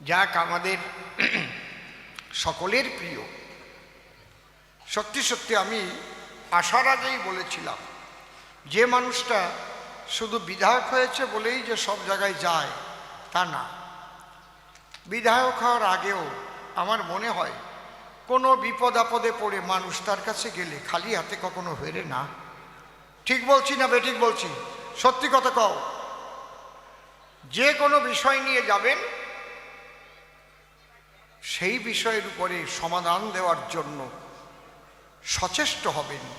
যাক আমাদের সকলের প্রিয়। সত্যি সত্যি আমি আসার আগেই বলেছিলাম, যে মানুষটা শুধু বিধায়ক হয়েছে বলেই যে সব জায়গায় যায়, তা না। বিধায়ক হওয়ার আগেও আমার মনে হয়, কোনো বিপদ আপদে পড়ে মানুষ তার কাছে গেলে খালি হাতে কখনো হেরে না। ঠিক বলছি না বেঠিক বলছি? সত্যি কথা কও। যে কোনো বিষয় নিয়ে যাবেন সেই বিষয়ের উপরে সমাধান দেওয়ার জন্য সচেষ্ট হবেন।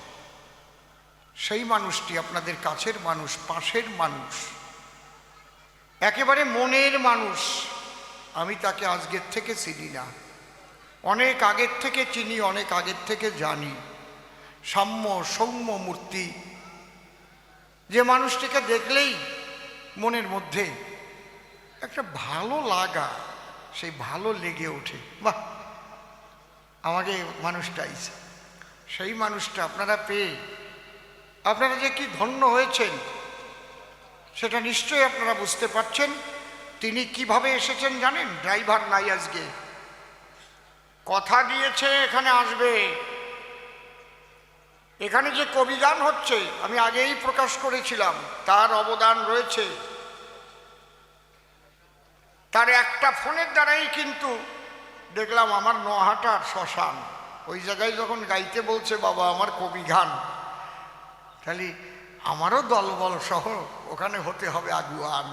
সেই মানুষটি আপনাদের কাছের মানুষ, পাশের মানুষ, একেবারে মনের মানুষ। আমি তাকে আজকের থেকে চিনি না। অনেক আগের থেকে চিনি, অনেক আগের থেকে জানি। সাম্য, সৌম্য মূর্তি। যে মানুষটিকে দেখলেই মনের মধ্যে একটা ভালো লাগা সেই ভালো লেগে ওঠে। বাহ! আমাকে মানুষটা আইছে। সেই মানুষটা আপনারা পেয়ে, আপনারা যে কি ধন্য হয়েছেন, সেটা নিশ্চয়ই আপনারা বুঝতে পারছেন। তিনি কীভাবে এসেছেন জানেন? ড্রাইভার নাই আজকে। কথা দিয়েছে, এখানে আসবে। এখানে যে কবিগান হচ্ছে, আমি আগেই প্রকাশ করেছিলাম, তার অবদান রয়েছে। তার একটা ফোনের দ্বারাই কিন্তু দেখলাম আমার নহাটার শ্মশান। ওই জায়গায় যখন গাইতে বলছে, বাবা, আমার কবি গান। তাহলে আমারও দলবল সহ ওখানে হতে হবে আগুয়ান।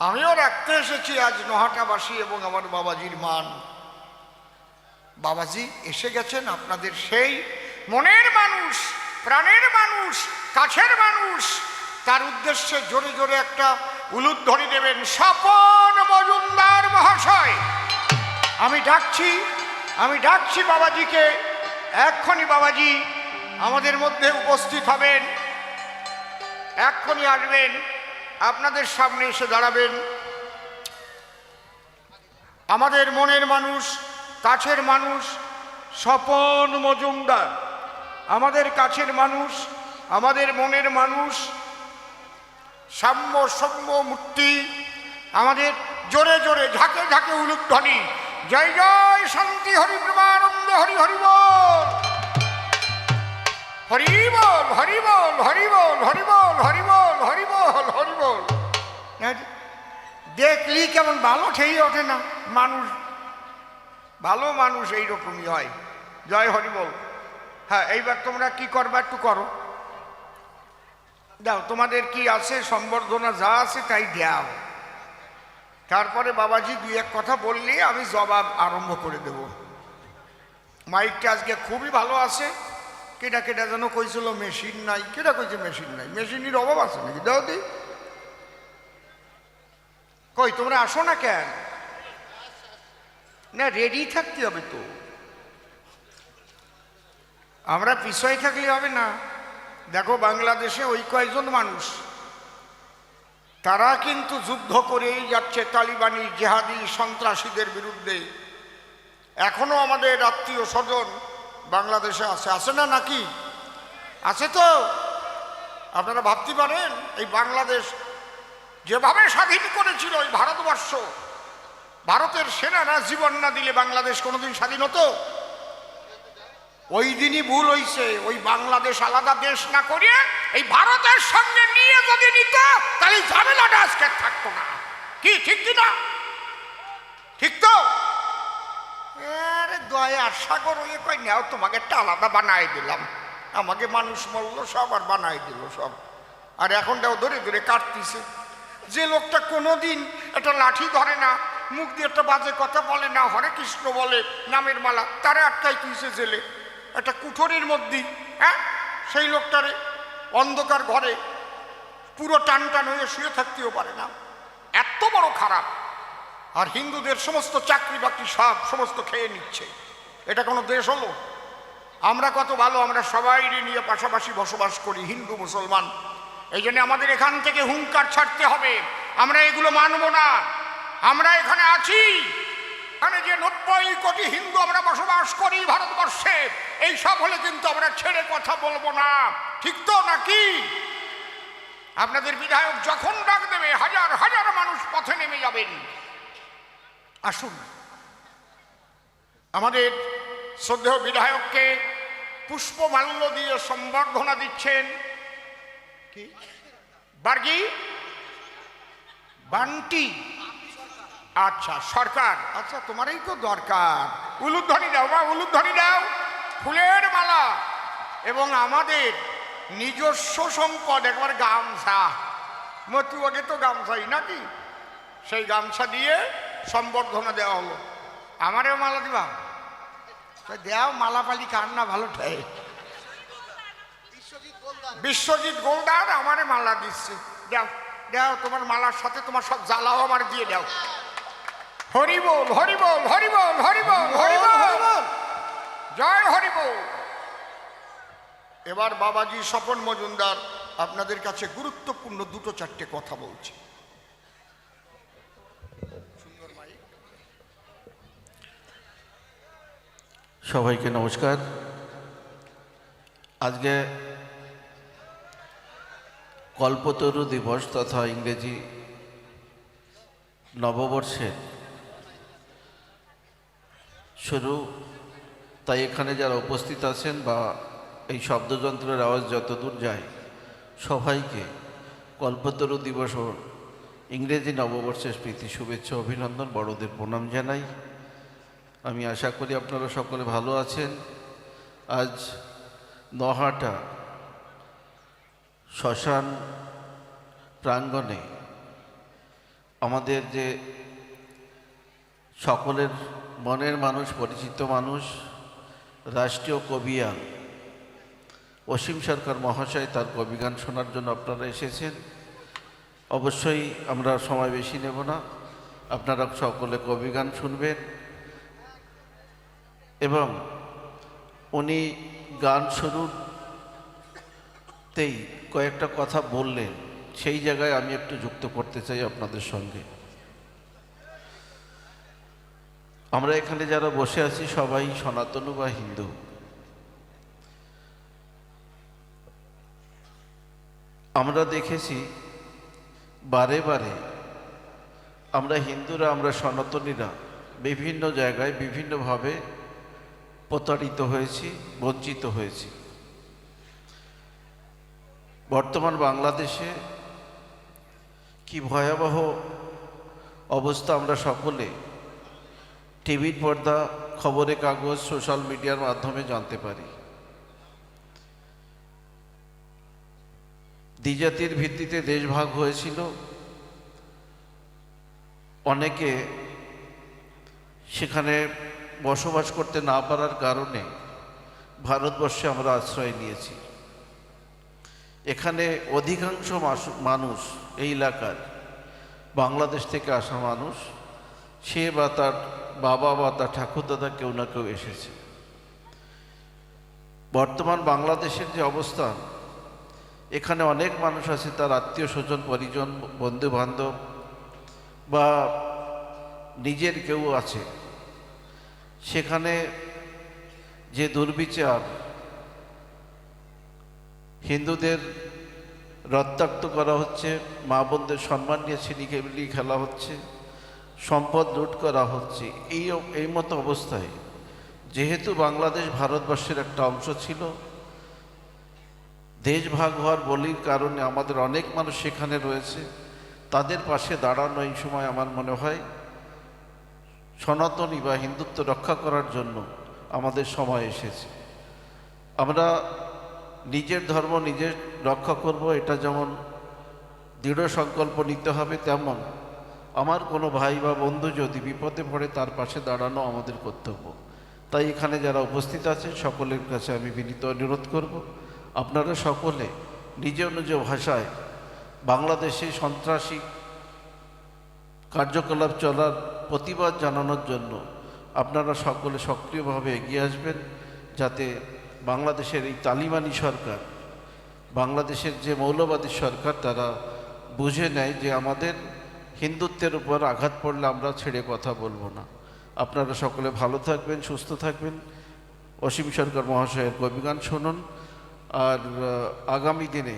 আমিও রাখতে এসেছি আজ নহাটাবাসী এবং আমার বাবাজির মান। বাবাজি এসে গেছেন আপনাদের সেই মনের মানুষ, প্রাণের মানুষ, কাছের মানুষ। তার উদ্দেশ্যে জোরে জোরে একটা উলুধ্বনি দেবেন স্বপন মজুমদার মহাশয়। আমি ডাকছি আমি ডাকছি বাবাজিকে। এক্ষুনি বাবাজি আমাদের মধ্যে উপস্থিত হবেন। এক্ষুনি আসবেন, আপনাদের সামনে এসে দাঁড়াবেন। আমাদের মনের মানুষ, কাছের মানুষ, স্বপন মজুমদার। আমাদের কাছের মানুষ, আমাদের মনের মানুষ সাম্য সৌম্য মূর্তি। আমাদের জোরে জোরে ঝাঁকে ঝাঁকে উলুধ্বনি জয় জয় শান্তি, হরি প্রেমানন্দ, হরি হরি বল। হরি বল হরি বল হরি বল হরি বল হরি বল হরি বল হরি বল। দেখলি কেমন ভালো ঠেই ওঠে না। মানুষ, ভালো মানুষ এইরকমই হয়। জয় হরি বল। হ্যাঁ এইবার তোমরা কি করবা একটু করো। দাও, তোমাদের কি আছে? সম্বর্ধনা যা আছে তাই দাও। তারপরে বাবাজি দুই এক কথা বললে আমি জবাব আরম্ভ করে দেব। মাইকটা আজকে খুবই ভালো আছে। কেটা কেটা যেন কইছিল, মেশিন নাই। কেটা কইছে মেশিন নাই? মেশিনের অভাব আছে নাকি? দাও দি। কই, তোমরা আসো না কেন? না রেডি থাকতে হবে তো। আমরা পিছয় থাকলে হবে না। দেখো, বাংলাদেশে ওই কয়েকজন মানুষ। তারা কিন্তু যুদ্ধ করেই যাচ্ছে তালিবানি, জেহাদি, সন্ত্রাসীদের বিরুদ্ধে। এখনও আমাদের আত্মীয় স্বজন বাংলাদেশে আছে। আছে না নাকি? আছে তো। আপনারা ভাবতে পারেন, এই বাংলাদেশ যেভাবে স্বাধীন করেছিল ওই ভারতবর্ষ, ভারতের সেনারা জীবন না দিলে বাংলাদেশ কোনোদিন স্বাধীন হতো? ওই দিনই ভুল হইছে। ওই বাংলাদেশ আলাদা দেশ না করিয়ে এই ভারতের সঙ্গে নিয়ে যদি নিত, তাহলে ঝামেলাটা আজকে থাকতো না। কি, ঠিক কি না? ঠিক তো? আরে দয়া সাগর, ওই কই নেও তোমাকে একটা আলাদা বানাই দিলাম। আমাকে মানুষ মরল সব আর বানাই দিল সব। আর এখন দেও ধরে ধরে কাটতিছে। যে লোকটা কোনোদিন একটা লাঠি ধরে না, মুখ দিয়ে একটা বাজে কথা বলে না, হরে কৃষ্ণ বলে, নামের মালা, তারা আটকাই তুইছে জেলে। একটা কুঠোরের মধ্যে হ্যাঁ? সেই লোকটারে অন্ধকার ঘরে পুরো টান টান হয়ে শুয়ে থাকতেও পারে না। এত বড় খারাপ। আর হিন্দুদের সমস্ত চাকরি বাকরি সব সমস্ত খেয়ে নিচ্ছে। এটা কোনো দেশ হলো? আমরা কত ভালো, আমরা সবাই নিয়ে পাশাপাশি বসবাস করি, হিন্দু, মুসলমান। এই জন্য আমাদের এখান থেকে হুঙ্কার ছাড়তে হবে। আমরা এগুলো মানব না। আমরা এখানে আছি। এখানে যে নব্বই কোটি হিন্দু আমরা বসবাস করি ভারতবর্ষে, এই সব হলে কিন্তু আমরা ছেড়ে কথা বলব না। ঠিক তো নাকি? আপনাদের বিধায়ক যখন ডাক দেবে, হাজার হাজার মানুষ পথে নেমে যাবেন। আসুন। আমাদের শ্রদ্ধেয় বিধায়ককে পুষ্পমাল্য দিয়ে সম্বর্ধনা দিচ্ছেন কি? বার্গি? বান্টি? আচ্ছা সরকার। আচ্ছা তোমারই তো দরকার। উলুধ্বনি দাও বা উলুধ্বনি দাও। ফুলের মালা। এবং আমাদের নিজস্ব সম্পদ একবার গামছা। মতু আগে তো গামছাই নাকি? সেই গামছা দিয়ে সম্বর্ধনা দেওয়া হলো। আমারও মালা দিবা? তো দেও মালা পালি কার না ভালো ঠাই। বিশ্বজিৎ গোলদার আমারে মালা দিচ্ছে। দাও দাও তোমার মালার সাথে তোমার সব জ্বালাও আমার দিয়ে দাও। হরি বল হরি বল হরি বল হরি বল হরি বল জয় হরি বল। এবার বাবাজি স্বপন মজুমদার আপনাদের কাছে গুরুত্বপূর্ণ দুটো চারটে কথা বলছে। সবাইকে নমস্কার। আজকে কল্পতরু দিবস তথা ইংরেজি নববর্ষের শুরু তাই এখানে যারা উপস্থিত আছেন বা এই শব্দযন্ত্রের আওয়াজ যতদূর যায়, সবাইকে কল্পতরু দিবস ও ইংরেজি নববর্ষের প্রীতি, শুভেচ্ছা, অভিনন্দন, বড়দের প্রণাম জানাই। আমি আশা করি আপনারা সকলে ভালো আছেন। আজ নহাটা শ্মশান প্রাঙ্গণে আমাদের যে সকলের মনের মানুষ, পরিচিত মানুষ, রাষ্ট্রীয় কবিয়াল অসীম সরকার মহাশয় তার কবিগান শোনার জন্য আপনারা এসেছেন। অবশ্যই আমরা সময় বেশি নেব না। আপনারা সকলে কবিগান শুনবেন। এবং উনি গান শুরুতেই কয়েকটা কথা বললেন। সেই জায়গায় আমি একটু যুক্ত করতে চাই আপনাদের সঙ্গে। আমরা এখানে যারা বসে আছি সবাই সনাতন বা হিন্দু। আমরা দেখেছি বারে বারে আমরা হিন্দুরা, আমরা সনাতনীরা বিভিন্ন জায়গায় বিভিন্নভাবে প্রতারিত হয়েছি, বঞ্চিত হয়েছি। বর্তমান বাংলাদেশে কি ভয়াবহ অবস্থা আমরা সকলে টিভির পর্দা, খবরের কাগজ, সোশ্যাল মিডিয়ার মাধ্যমে জানতে পারি। দ্বিজাতির ভিত্তিতে দেশ ভাগ হয়েছিল। অনেকে সেখানে বসবাস করতে না পারার কারণে ভারতবর্ষে আমরা আশ্রয় নিয়েছি। এখানে অধিকাংশ মানুষ এই এলাকার, বাংলাদেশ থেকে আসা মানুষ সে বা তার বাবা বা তার ঠাকুরদাদা কেউ না কেউ এসেছে। বর্তমান বাংলাদেশের যে অবস্থা, এখানে অনেক মানুষ আছে, তার আত্মীয় স্বজন, পরিজন বন্ধু বান্ধব বা নিজের কেউ আছে। সেখানে যে দুর্বিচার, হিন্দুদের রক্তাক্ত করা হচ্ছে, মা বোনদের সম্মান নিয়ে ছিনিকেবিলি খেলা হচ্ছে সম্পদ লুট করা হচ্ছে। এই এই মতো অবস্থায়। যেহেতু বাংলাদেশ ভারতবর্ষের একটা অংশ ছিল, দেশ ভাগ হওয়ার বলির কারণে আমাদের অনেক মানুষ সেখানে রয়েছে। তাদের পাশে দাঁড়ানো এই সময় আমার মনে হয় সনাতনী বা হিন্দুত্ব রক্ষা করার জন্য আমাদের সময় এসেছে। আমরা নিজের ধর্ম নিজের রক্ষা করব, এটা যেমন দৃঢ় সংকল্প নিতে হবে, তেমন আমার কোনো ভাই বা বন্ধু যদি বিপদে পড়ে তার পাশে দাঁড়ানো আমাদের কর্তব্য। তাই এখানে যারা উপস্থিত আছেন, সকলের কাছে আমি বিনীত অনুরোধ করব, আপনারা সকলে নিজ নিজ ভাষায় বাংলাদেশে সন্ত্রাসী কার্যকলাপ চলার প্রতিবাদ জানানোর জন্য আপনারা সকলে সক্রিয়ভাবে এগিয়ে আসবেন, যাতে বাংলাদেশের এই তালিবানি সরকার, বাংলাদেশের যে মৌলবাদী সরকার, তারা বুঝে নেয় যে আমাদের হিন্দুত্বের উপর আঘাত পড়লে আমরা ছেড়ে কথা বলব না। আপনারা সকলে ভালো থাকবেন, সুস্থ থাকবেন। অসীম সরকার মহাশয়ের কবিগান শুনুন। আর আগামী দিনে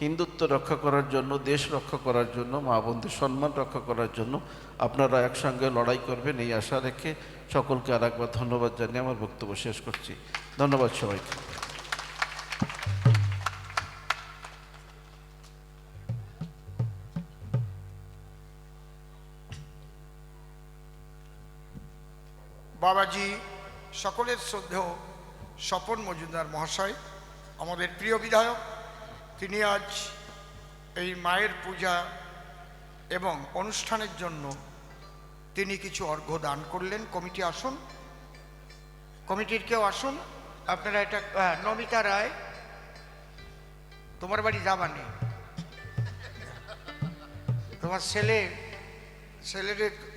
হিন্দুত্ব রক্ষা করার জন্য, দেশ রক্ষা করার জন্য, মা বোনদের সম্মান রক্ষা করার জন্য আপনারা একসঙ্গে লড়াই করবেন এই আশা রেখে সকলকে আর একবার ধন্যবাদ জানিয়ে আমার বক্তব্য শেষ করছি। ধন্যবাদ সবাইকে। বাবাজি সকলের শ্রদ্ধেয় স্বপন মজুমদার মহাশয় আমাদের প্রিয় বিধায়ক তিনি আজ এই মায়ের পূজা এবং অনুষ্ঠানের জন্য তিনি কিছু অর্ঘ্য দান করলেন। কমিটি আসুন। কমিটির কেউ আসুন। আপনারা এটা হ্যাঁ, নমিতা রায় তোমার বাড়ি যাবা নেই তোমার ছেলে ছেলেরে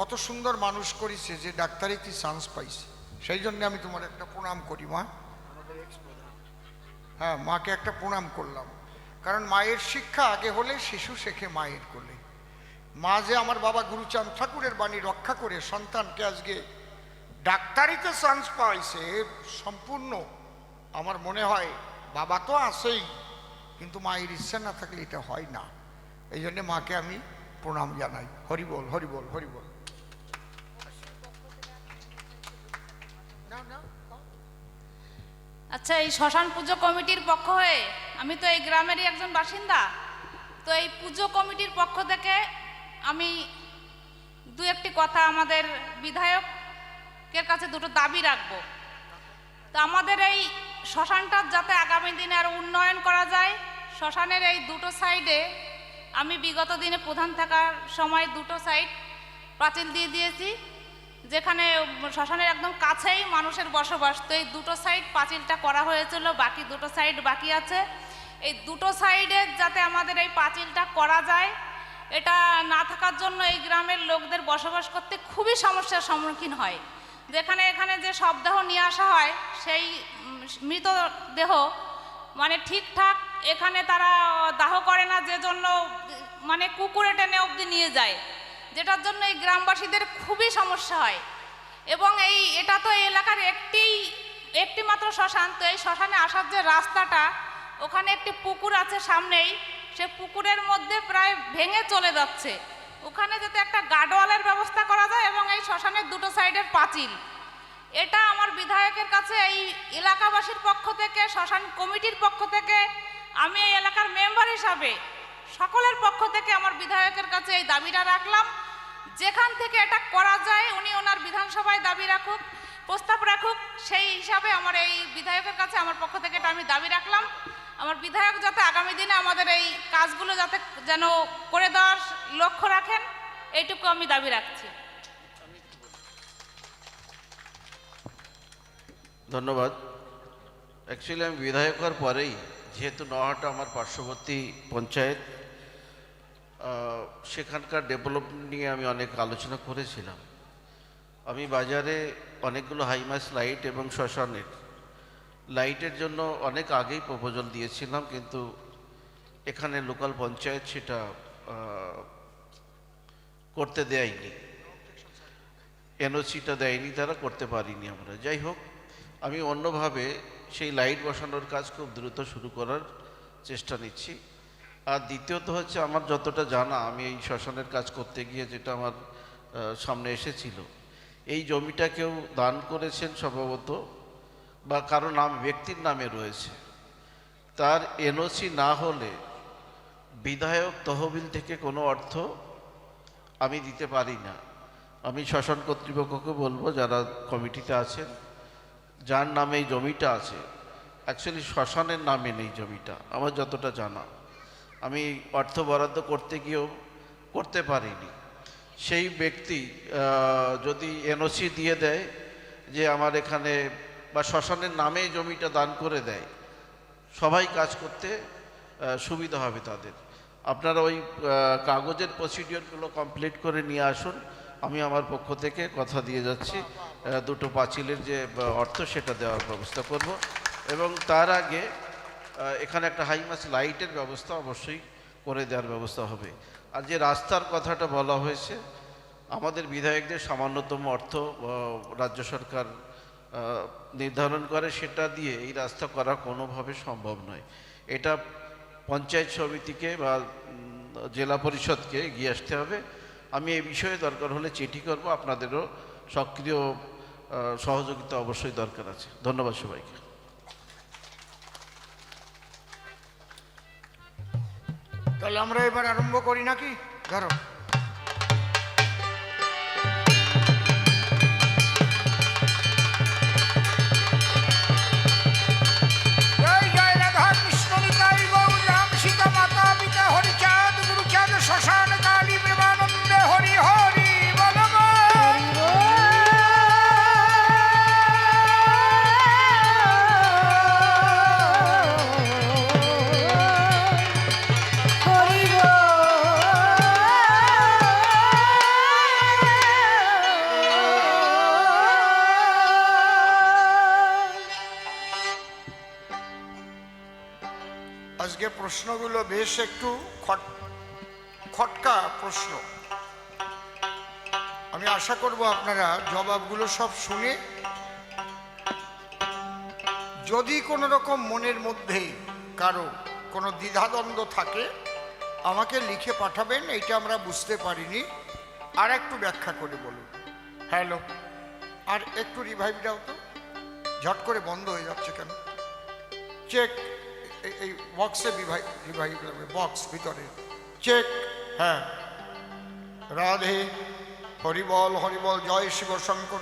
কত সুন্দর মানুষ করেছে যে ডাক্তারিতে চান্স পাইছে। সেই জন্য আমি তোমার একটা প্রণাম করি মা। হ্যাঁ মাকে একটা প্রণাম করলাম। কারণ মায়ের শিক্ষা আগে হলে শিশু শেখে মায়ের কোলে। মা যে আমার বাবা গুরুচাঁদ ঠাকুরের বাণী রক্ষা করে সন্তানকে আজকে ডাক্তারিতে চান্স পাইছে সম্পূর্ণ আমার মনে হয় বাবা তো আসেই কিন্তু মায়ের ইচ্ছা না থাকলে এটা হয় না। এই জন্যে মাকে আমি প্রণাম জানাই। হরিবল হরিবল হরি বল হরি বল না না আচ্ছা এই শ্মশান পুজো কমিটির পক্ষ হয়ে আমি তো এই গ্রামেরই একজন বাসিন্দা। তো এই পুজো কমিটির পক্ষ থেকে আমি দু একটি কথা আমাদের বিধায়কের কাছে দুটো দাবি রাখব। তো আমাদের এই শ্মশানটার যাতে আগামী দিনে আর উন্নয়ন করা যায়, শ্মশানের এই দুটো সাইডে আমি বিগত দিনে প্রধান থাকার সময় দুটো সাইড পাঁচিল দিয়ে দিয়েছি। যেখানে শ্মশানের একদম কাছেই মানুষের বসবাস। তো এই দুটো সাইড পাঁচিলটা করা হয়েছিল, বাকি দুটো সাইড বাকি আছে। এই দুটো সাইডে যাতে আমাদের এই পাঁচিলটা করা যায়, এটা না থাকার জন্য এই গ্রামের লোকদের বসবাস করতে খুবই সমস্যার সম্মুখীন হয়। যেখানে এখানে যে শবদেহ নিয়ে আসা হয়, সেই মৃতদেহ মানে ঠিকঠাক এখানে তারা দাহ করে না যে জন্য মানে কুকুরে টেনে অবধি নিয়ে যায়। যেটার জন্য এই গ্রামবাসীদের খুবই সমস্যা হয়। এবং এই, এটা তো এই এলাকার একটি একটি মাত্র শ্মশান, তো এই শ্মশানে আসার যে রাস্তাটা, ওখানে একটি পুকুর আছে সামনেই, সে পুকুরের মধ্যে প্রায় ভেঙে চলে যাচ্ছে। ওখানে যাতে একটা গার্ডওয়ালের ব্যবস্থা করা যায় এবং এই শ্মশানের দুটো সাইডের পাঁচিল। এটা আমার বিধায়কের কাছে এই এলাকাবাসীর পক্ষ থেকে, শ্মশান কমিটির পক্ষ থেকে, আমি এই এলাকার মেম্বার হিসাবে সকলের পক্ষ থেকে আমার বিধায়কের কাছে এই দাবিটা রাখলাম। যেখান থেকে এটা করা যায়, উনি ওনার বিধানসভায় দাবি রাখুক, প্রস্তাব রাখুক, সেই হিসাবে আমার এই বিধায়কের কাছে আমার পক্ষ থেকে এটা আমি দাবি রাখলাম। আমার বিধায়ক যাতে আগামী দিনে আমাদের এই কাজগুলো যাতে যেন করে দেওয়ার লক্ষ্য রাখেন, এইটুকু আমি দাবি রাখছি। ধন্যবাদ। অ্যাকচুয়ালি আমি বিধায়ক হওয়ার পরেই, যেহেতু নহাটা আমার পার্শ্ববর্তী পঞ্চায়েত সেখানকার ডেভেলপমেন্ট নিয়ে আমি অনেক আলোচনা করেছিলাম। আমি বাজারে অনেকগুলো হাইমাস লাইট এবং শ্মশানের লাইটের জন্য অনেক আগেই প্রপোজাল দিয়েছিলাম, কিন্তু এখানে লোকাল পঞ্চায়েত সেটা করতে দেয়নি। এনওসিটা দেয়নি, তারা করতে পারিনি আমরা। যাই হোক, আমি অন্যভাবে সেই লাইট বসানোর কাজ খুব দ্রুত শুরু করার চেষ্টা নিচ্ছি। আর দ্বিতীয়ত হচ্ছে আমার যতটা জানা, আমি এই শ্মশানের কাজ করতে গিয়ে যেটা আমার সামনে এসেছিল, এই জমিটা কেউ দান করেছেন সম্ভবত বা কারও নাম, ব্যক্তির নামে রয়েছে। তার এনওসি না হলে বিধায়ক তহবিল থেকে কোনো অর্থ আমি দিতে পারি না। আমি শ্মশান কর্তৃপক্ষকে বলব, যারা কমিটিতে আছেন, যার নামে এই জমিটা আছে অ্যাকচুয়ালি শ্মশানের নামে নেই জমিটা, আমার যতটা জানা। আমি অর্থ বরাদ্দ করতে গিয়েও করতে পারিনি। সেই ব্যক্তি যদি এনওসি দিয়ে দেয় যে আমার এখানে বা শ্মশানের নামে জমিটা দান করে দেয়, সবাই কাজ করতে সুবিধা হবে তাদের। আপনারা ওই কাগজের প্রসিডিওরগুলো কমপ্লিট করে নিয়ে আসুন। আমি আমার পক্ষ থেকে কথা দিয়ে যাচ্ছি। দুটো পাঁচিলের যে অর্থ সেটা দেওয়ার ব্যবস্থা করব। এবং তার আগে এখানে একটা হাইমাস লাইটের ব্যবস্থা অবশ্যই করে দেওয়ার ব্যবস্থা হবে। আর যে রাস্তার কথাটা বলা হয়েছে, আমাদের বিধায়কদের সামান্যতম অর্থ রাজ্য সরকার নির্ধারণ করে সেটা দিয়ে এই রাস্তা করা কোনোভাবে সম্ভব নয়। এটা পঞ্চায়েত সমিতিকে বা জেলা পরিষদকে এগিয়ে আসতে হবে। আমি এই বিষয়ে দরকার হলে চিঠি করব, আপনাদেরও সক্রিয় সহযোগিতা অবশ্যই দরকার আছে। ধন্যবাদ সবাইকে। তাহলে আমরা এবার আরম্ভ করি নাকি? ধরো। বেশ একটু খট খটকা প্রশ্ন। আমি আশা করব আপনারা জবাবগুলো সব শুনে যদি কোনো রকম মনের মধ্যে কারও কোনো দ্বিধাদ্বন্দ্ব থাকে আমাকে লিখে পাঠাবেন এইটা আমরা বুঝতে পারিনি। আর একটু ব্যাখ্যা করে বলুন। হ্যালো। আর একটু রিভাইভ দাও তো। ঝট করে বন্ধ হয়ে যাচ্ছে কেন? চেক এই- এই বক্সে বিভাই লাগবে বক্স ভিতরে। চেক হ্যাঁ। রাধে, হরিবল হরিবল, জয় শিব শঙ্কর।